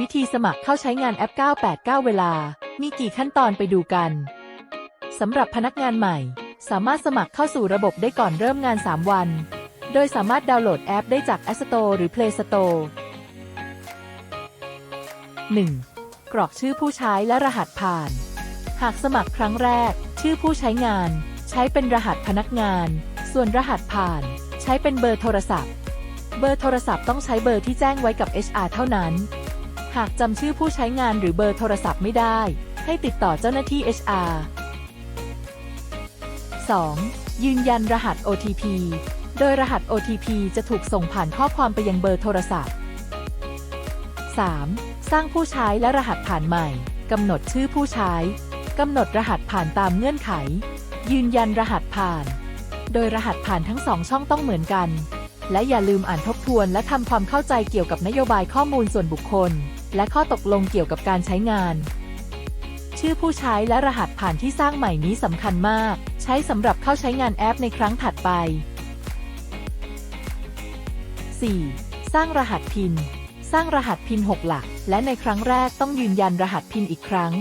วิธีสมัครเข้าใช้งานแอป 989 เวลา มีกี่ขั้นตอนไปดูกัน สำหรับพนักงานใหม่ สามารถสมัครเข้าสู่ระบบได้ก่อนเริ่มงาน 3 วัน โดยสามารถดาวน์โหลดแอปได้จาก App Store หรือ Play Store 1. กรอกชื่อผู้ใช้และรหัสผ่าน หากสมัครครั้งแรก ชื่อผู้ใช้งาน ใช้เป็นรหัสพนักงาน ส่วนรหัสผ่าน ใช้เป็นเบอร์โทรศัพท์ เบอร์โทรศัพท์ต้องใช้เบอร์ที่แจ้งไว้กับ HR เท่านั้น หากจำชื่อผู้ใช้งานหรือเบอร์โทรศัพท์ไม่ได้ ให้ติดต่อเจ้าหน้าที่ HR 2. ยืนยันรหัส OTP โดยรหัส OTP จะถูกส่งผ่านข้อความไปยังเบอร์โทรศัพท์ 3. สร้างผู้ใช้และรหัสผ่านใหม่ กำหนดชื่อผู้ใช้ กำหนดรหัสผ่านตามเงื่อนไข ยืนยันรหัสผ่าน โดยรหัสผ่านทั้งสองช่องต้องเหมือนกัน และอย่าลืมอ่านทบทวนและทำความเข้าใจเกี่ยวกับนโยบายข้อมูลส่วนบุคคล และข้อตกลงเกี่ยวกับการใช้งาน ชื่อผู้ใช้และรหัสผ่านที่สร้างใหม่นี้สำคัญมาก ใช้สำหรับเข้าใช้งานแอปในครั้งถัดไป 4. สร้างรหัสพิน สร้างรหัสพิน 6 หลัก และในครั้งแรกต้องยืนยันรหัสพินอีกครั้ง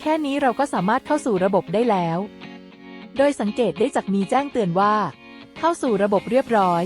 แค่นี้เราก็สามารถเข้าสู่ระบบได้แล้ว โดยสังเกตได้จากมีแจ้งเตือนว่า เข้าสู่ระบบเรียบร้อย